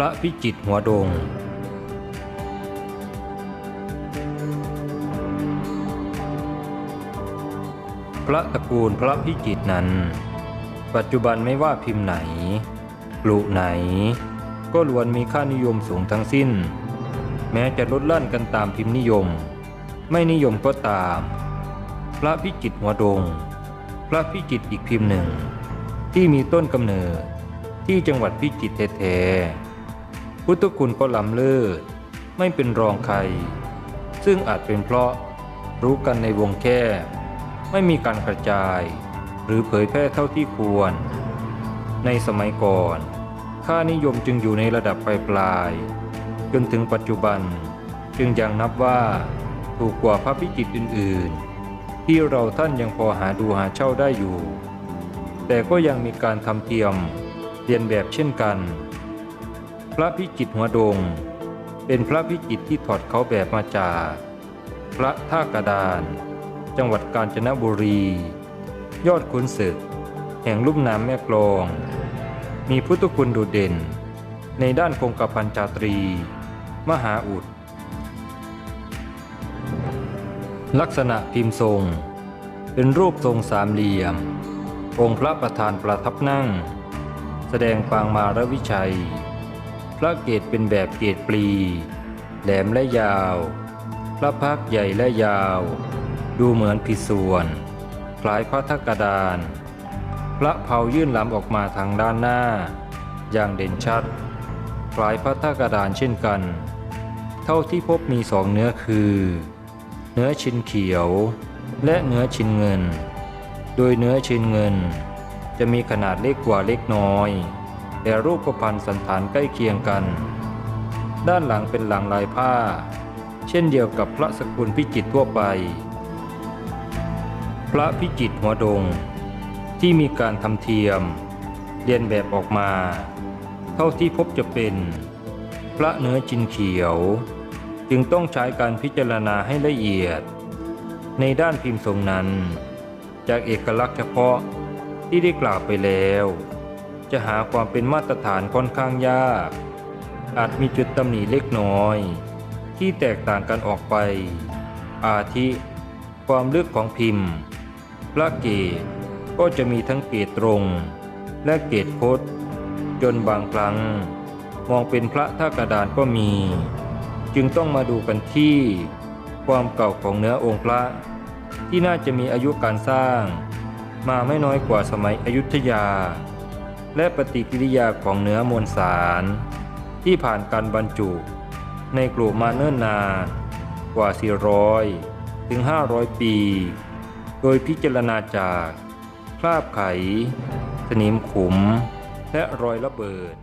ระพิจิตหัวดง พระตระกูลพระพิจิตนั้น ปัจจุบันไม่ว่าพิมพ์ไหนกลุไหน ก็ล้วนมีค่านิยมสูงทั้งสิ้น แม้จะลดลั่นกันตามพิมพ์นิยม ไม่นิยมก็ตาม พระพิจิตหัวดง พระพิจิตอีกพิมพ์หนึ่ง ที่มีต้นกำเนิดที่จังหวัดพิจิตรแท้ๆ พุทธคุณก็ล้ำเลิศไม่เป็นรองใคร ซึ่งอาจเป็นเพราะรู้กันในวงแคบไม่มีการกระจาย หรือเผยแพร่เท่าที่ควร ในสมัยก่อน ค่านิยมจึงอยู่ในระดับปลายๆจนถึงปัจจุบันจึงยังนับว่าถูกกว่าพระพิจิตอื่น ๆ ที่เราท่านยังพอหาดูหาเช่าได้อยู่ แต่ก็ยังมีการทำเทียมเรียนแบบเช่นกัน ระพิจิตรหัวดง เป็นพระพิจิตรที่ถอดเขาแบบมาจาก พระท่ากระดาน จังหวัดกาญจนบุรี ยอดขุนศึก แห่งลุ่มน้ำแม่กลอง มีพุทธคุณโดดเด่น ในด้านคงกระพันจาตรี มหาอุด ลักษณะพิมพ์ทรง เป็นรูปทรงสามเหลี่ยม องค์พระประธานประทับนั่ง แสดงปางมารวิชัย พระเกศเป็นแบบเกศปลี แหลมและยาว พระพักใหญ่และยาว ดูเหมือนผิดส่วน คล้ายพระทักกดาน พระเผายื่นลำออกมาทางด้านหน้า อย่างเด่นชัด คล้ายพระทักกดานเช่นกัน เท่าที่พบมีสองเนื้อคือ เนื้อชินเขียว และเนื้อชินเงิน โดยเนื้อชินเงิน จะมีขนาดเล็กกว่าเล็กน้อย แต่รูปพันธ์สันฐานใกล้เคียงกัน ด้านหลังเป็นหลังลายผ้า เช่นเดียวกับพระสกุลพิจิตทั่วไป พระพิจิตหัวดง ที่มีการทำเทียม เรียนแบบออกมา เท่าที่พบจะเป็น พระเนื้อจินเขียว จึงต้องใช้การพิจารณาให้ละเอียด ในด้านพิมพ์ทรงนั้น จากเอกลักษณ์เฉพาะที่ได้กล่าวไปแล้ว จะหาความเป็นมาตรฐานค่อนข้างยาก อาจมีจุดตำหนิเล็กน้อย ที่แตกต่างกันออกไป อาทิ ความลึกของพิมพ์ พระเกศก็จะมีทั้งเกศตรง และเกศคดจนบางครั้ง มองเป็นพระท่ากระดานก็มี จึงต้องมาดูกันที่ ความเก่าของเนื้อองค์พระ ที่น่าจะมีอายุการสร้าง มาไม่น้อยกว่าสมัยอยุธยา และปฏิกิริยาของเนื้อมวลสาร ที่ผ่านการบรรจุ ในกลุ่มมาเนิ่นนานกว่า 400 ถึง 500 ปี โดยพิจารณาจากคราบไข สนิมขุม และรอยระเบิด